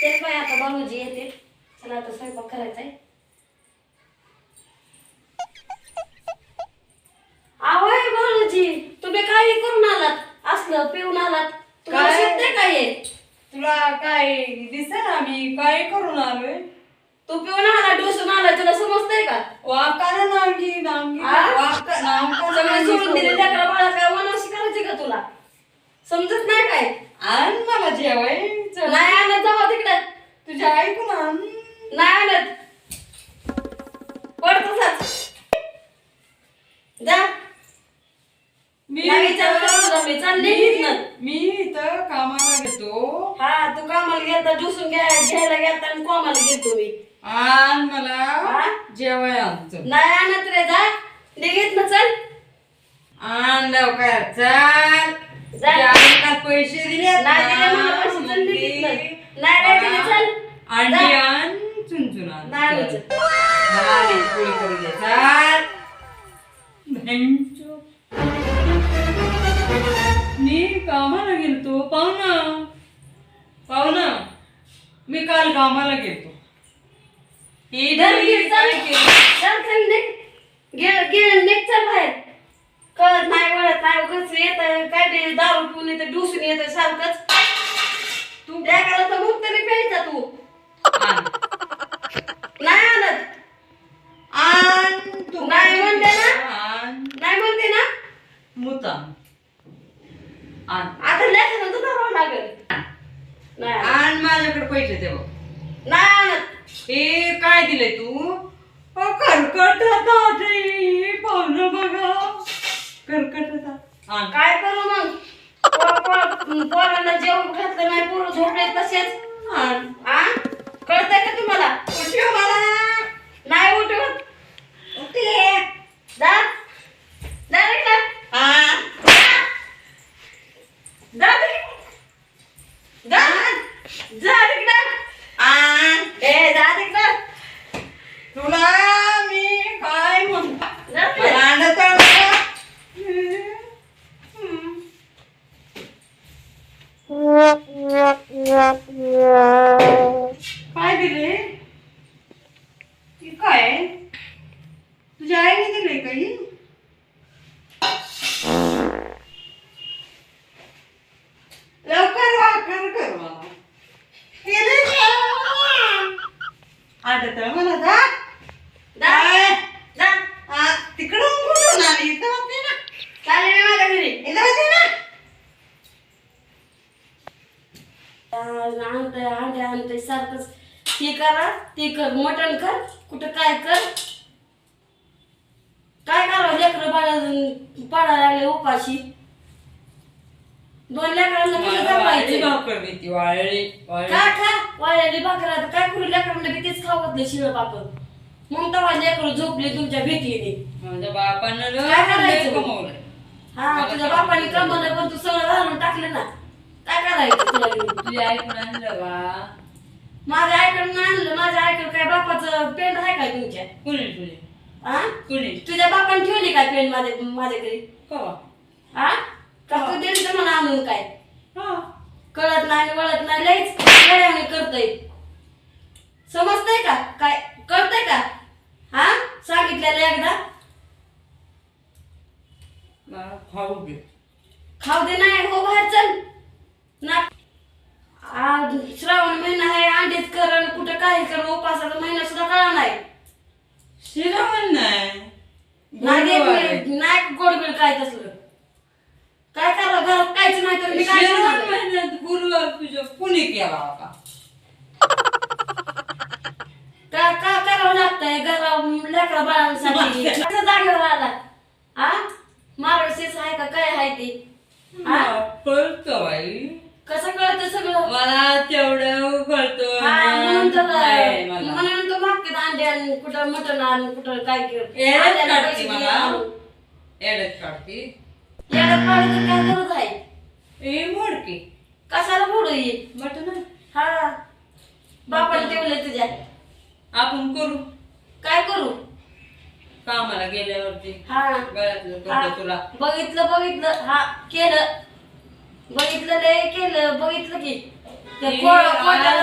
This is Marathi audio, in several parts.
तेच बाय आता बाबूजी येते. चला आता स्वयंपाक करायचा आहे. आवय तुम्ही काय करून आलात? असलं पिऊन आलात. तुम्हाला काय? काय आहे? तुला काय दिसत ना मी काय करून आलोय? तू पिऊन आला डोसून आला तुला समजतंय का? वाकाला नांगी नांगी आ? वाका नांगा सगळे सोडून दिले नांगी बाळा काय वनवासी करायची का तुला? समजत नाही काय? आण मला जेवाय चल. नाही आणत जावा तिकडे. तुझ्या ऐकून आण. नाही आणत. पड तसाच. जा. मी नाही विचारलं तुला मी चालले इथनं. मी इथं कामाला घेतो हा तू कामाला डुसून घ्या घ्यायला गेलता आणि कोमाला गेलतो मी. आण मला आ? जेवाय आमचं नाही आणत रे जा. निघित ना चल. आण लवकर जा. का पैसे दिले नाही दिले मला पैसे चल निघित ना. नाही नाही दिले चल अंडी. आण चुनचुन पोळी करू दे. चल. भेंचो. मी कामाला गेलतो पाहुणा. पाहुणा मी काल कामाला गेलतो. ही चल दरी निघ, काय चल केलं? चल चल निघ. गे गे निघ चल बाहेर. कळत नाही वळत नाही उगाच येत काय ते दारू पिऊन येतं डुसून येतं सारखंच. तू त्या काळात तर मुक्त तरी प्यायचा तू. नाही आणत. आण तू. नाही म्हणते ना? नाही म्हणते ना? मुता. आण. आता लेखन तर धरावं लागेल. नाही. आण माझ्याकडे पैसे दे बघ. नाही आणत. हे काय दिले तू? आली पाहुणं बघा. कर्कटात आण. काय करू मग? पो- पो- पोरांना जेवण घातलं नाही पोरं झोपले तसेच. आ? कळतंय का तुम्हाला? उठव मला. नाही उठवत उठले. जा. आहे. मला जा जा जा. आ, तिकडून कुठून आली इथं होती ना. चालेल मी माझ्या घरी. इथं होती ना. आणतंय आणते आणतंय. सारखंच. ते करा ते कर. मटण कर. कुठं काय कर. काय करावं? लेकरं बाळा पाडायला लागले उपाशी. दोन लेकरांना कसं वाळली जपायचं भाकर देते वाळली वाळली का खा? वाळलेली भाकर आता काय करू? लेकरांना बी तेच खावत नाही शिळ पापड. मग तेव्हा लेकरं झोपले तुमच्या भीतीने माझ्या बापानं लय काय करायचं? कमवलंय. हा तुझ्या बापाने कमवलं पण तू सगळं घालून टाकलं ना. काय करायचं तुला घेऊन? तुझ्या ऐकून आणलं का माझ्या आईकडून आणलं. माझ्या आईकडे काय बापाचं पेंट आहे काय तुमच्या? कुणी तुझे हा कुणी? तुझ्या बापाने ठेवली काय पेंट माझ्या माझ्या घरी कवा? हा का तू दिली तर मला आणून काय? हा. कळत नाही वळत नाही लईच गड्याने करतय. समजतंय का? काय? कळतंय का? हा? सांगितलेलं एकदा? खाऊ दे. खाऊ दे नाही हो बाहेर चल. ना. आज श्रावण महिना आहे अंडीच कर आणि कुठं काय कर उपासाचा महिना सुद्धा कळा नाही. श्रीरामन नाही. नाही गोडबीड काय तसलं. काय करा घरात काहीच नाही तर मी काय करणार? गुरुवार तुझं कुणी केला होता का का करावं लागतंय? घरा लेकरा बाळांसाठी. जागेवर आला हा मार्गशीर्ष आहे का? काय आहे ते? हा? कळतं बाई. कसं कळतं सगळं? मला तेवढं कळतं. हा, म्हणून तर मला. म्हणून तो मागते अंडे आणि कुठं मटण आण कुठं काय येडच आल्याला काढते पैसे मला. एडत काढते. येडं पाडायचं काय गरज आहे ए मोडके. कशाला फोडू येईल मटन हा. बापाने ठेवले तुझ्या. आपण करू. काय करू? कामाला गेल्यावरती. हा. गळ्यातलं हा. तुला. बघितलं बघितलं. हा केलं. बघितलं लय केलं. बघितलं की. ती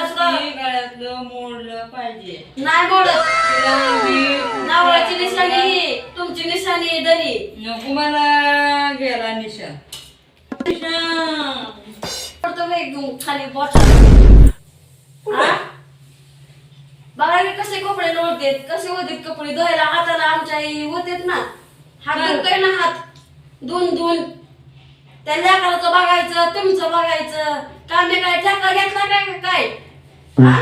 सुद्धा गळ्यातलं मोडलं पाहिजे. नाही मोडत. तिला मी- नावाची निशाणी ही. तुमची निशाणी आहे दरी नको मला गेला निशा. निशा. पडतो मी एकदम खाली बॉटल बघा की कसे कपडे लोळतेत कसे होते कपडे? धुवायला हाताला आमच्या आई होतेत ना. हात. धुतोय ना हात. धुवून धुवून. त्या लेकराचं बघायचं तुमचं बघायचं. का मी काय? ठेका घेतला काय काय? हा?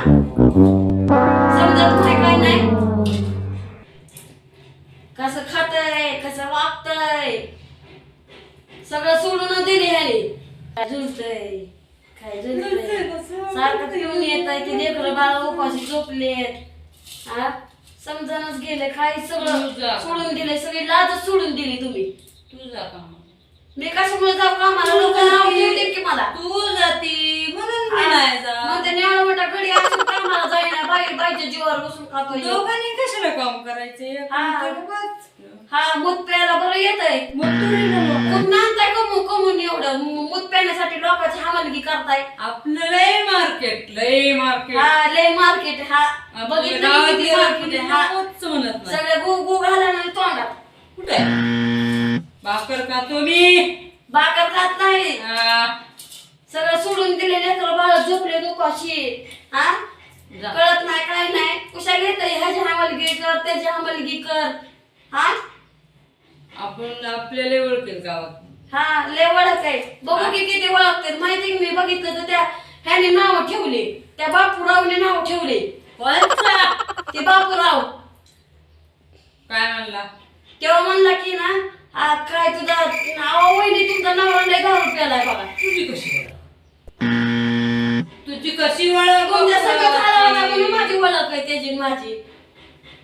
समजत नाही काय नाही? कसं खातय कसं वागतय? सगळं सोडून दिली ह्याने. काय झुलतय? काय झुलतय? सारखं पिऊन येत आहे ते लेकरं बाळा उपाशी झोपलेत. हा? समजानच गेले काय सगळं तुझा. सोडून दिले सगळी लाजच सोडून दिली तुम्ही. तू जा का मी कशामुळे जाऊ? कामाला लोक नाव ठेवतील की मला. तू जाती. म्हणून मी नाही मग त्याने मोठा घडी असून कामाला जाईना बाई बाईच्या जीवावर बसून खातोय. दोघांनी कशाला काम करायचे? हा. आपण तर उगाच. हा मूत प्यायला बरं येत आहे मग. तू नको. कुठं आणताय कमून कमून एवढं मूत प्यायण्यासाठी लोकांची हवालगी करताय. आपलं लय मार्केट लय मार्केट. हा लय मार्केट हा बघितलं किती आहे. हा. सगळे गु गु घालणार तोंडात. कुठे भाकर खातो मी भाकर खात नाही. सगळं सोडून दिले लेकर बाळ झोपले दुपाशी हा. कळत नाही काय नाही. कुशा घेत ह्याची हवालगी कर त्याची हवालगी कर. हा? आपण आपल्याला ओळखेल गावात. हा लय ओळख आहे. बघू की किती ओळखते माहिती का मी? बघितलं तर त्या ह्याने नाव ठेवले. त्या बापूरावने नाव ठेवले? ते बापूराव. काय म्हणला? तेव्हा म्हणला की ना आ, काय तुझा नाव वहिनी तुमचा नवरा लय दहा रुपयाला आहे बघा. तुझी कशी ओळख? तुझी कशी ओळख? तुमच्या सगळं झाला होता म्हणून माझी ओळख आहे त्याची आणि माझी.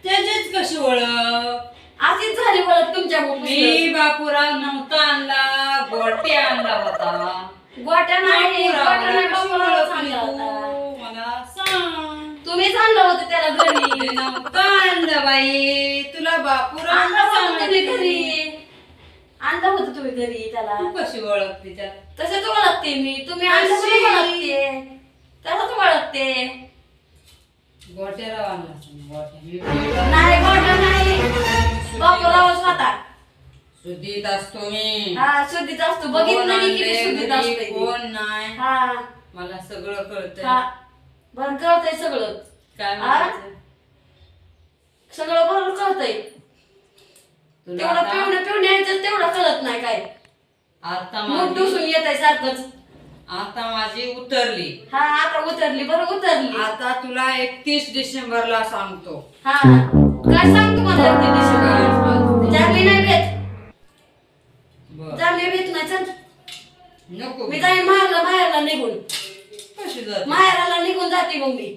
त्याचीच कशी ओळख? अशीच झाली ओळख तुमच्या मी बापूराव नव्हता आणला गोटे आणला होता. गोट्या नाही गोट्या नाही बापूराव होता तू? मला सांग. तुम्हीच आणलं होतं त्याला घरी. मी नव्हतं आणलं बाई तुला बापूराव आणलं सांगितलं. घरी. आणलं होतं तुम्ही घरी त्याला. तू कशी ओळखते त्याला? तसंच ओळखते मी. तुम्ही आणलं कशी? म्हणून ओळखते तसंच ओळखते. गोट्याला आणला असेल, गोट्या. मी नाही गोट्या नाही. बापूराव स्वतः शुद्धीत असतो मी. हा शुद्धीत असतो. बघितलं कोण की किती आणलंय शुद्धीत घरी, असते कोण नाही. हा. मला सगळं हा. बरं कळतंय सगळं. काय हा? म्हणायचं? सगळं बरोबर कळतंय. तुला तेवढं आता पिवणं पिवण्याचं तेवढं कळत नाही काय. आता मूठ माझी डुसून येत आहे सारखंच. आता माझी उतरली. हा आता उतरली बरं उतरली. आता तुला एकतीस डिसेंबरला सांगतो. हा. काय सांग तुम्हाला एकटी दिशेने? जामी नाही भेट. बर. भेट नाही चल. नको मी जाईन माहेरला माहेरला निघून. कशी जाते? माहेराला निघून जाते मग मी.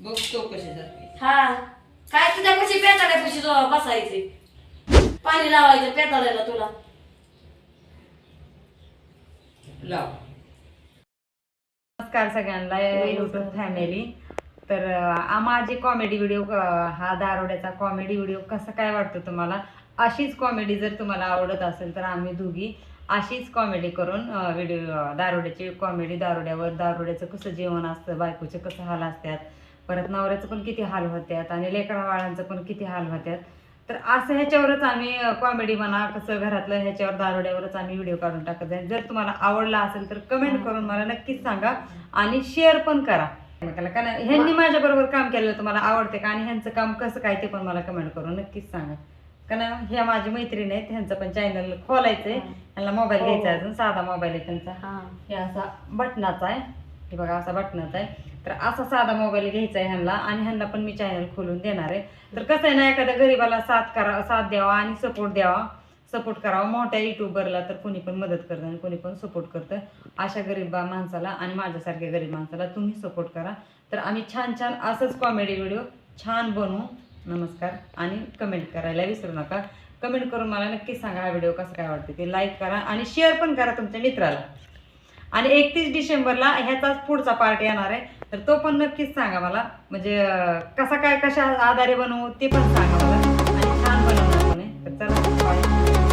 बघतो कशी जाते. हा. काय तुझ्या कशी पेताड्यापाशी बसायचे? पाणी लावायचं पेताड्याला तुला. लाव. नमस्कार सगळ्यांना युट्यूब फॅमिली तर माझी कॉमेडी व्हिडिओ हा दारोड्याचा कॉमेडी व्हिडिओ कसा काय वाटतो तुम्हाला? अशीच कॉमेडी जर तुम्हाला आवडत असेल तर आम्ही दोघी अशीच कॉमेडी करून व्हिडिओ दारोड्याची कॉमेडी दारोड्यावर दारोड्याचं कसं जेवण असतं बायकोचे कसं हाल असतात परत नवऱ्याचं पण किती हाल होत्यात आणि लेकरा बाळांचं पण किती हाल होत्यात. तर असं ह्याच्यावरच आम्ही कॉमेडी म्हणा कसं घरातलं ह्याच्यावर दारोड्यावरच आम्ही व्हिडिओ काढून टाकत आहे जर तुम्हाला आवडला असेल तर कमेंट करून मला नक्कीच सांगा आणि शेअर पण करा. कारण ह्यांनी माझ्या बरोबर काम केलेलं तुम्हाला आवडते का आणि ह्यांचं काम कसं काय ते पण मला कमेंट करून नक्कीच सांगा. कारण ह्या माझी मैत्रीण आहेत ह्यांचं पण चॅनल खोलायचंय. ह्यांना मोबाईल घ्यायचा आहे अजून साधा मोबाईल आहे त्यांचा. हा. हे असा बटनाचा आहे. हे बघा असा बटनच आहे. तर असा साधा मोबाईल घ्यायचा आहे ह्यांना आणि ह्यांना पण मी चॅनल खोलून देणार आहे. तर कसं आहे ना एखाद्या गरीबाला साथ करा साथ द्यावा आणि सपोर्ट द्यावा. सपोर्ट करावा. मोठ्या युट्यूबरला तर कोणी पण मदत करतं आणि कोणी पण सपोर्ट करतं. अशा गरीब माणसाला आणि माझ्यासारख्या गरीब माणसाला तुम्ही सपोर्ट करा. तर आम्ही छान छान असंच कॉमेडी व्हिडिओ छान बनवू. नमस्कार आणि कमेंट करायला विसरू नका. कमेंट करून मला नक्की सांगा हा व्हिडिओ कसा काय वाटते ते. लाईक करा आणि शेअर पण करा तुमच्या मित्राला. आणि एकतीस डिसेंबरला ह्याचाच पुढचा पार्ट येणार आहे. तर तो पण नक्कीच सांगा मला. म्हणजे कसा काय कशा आधारे बनवू ते पण सांगा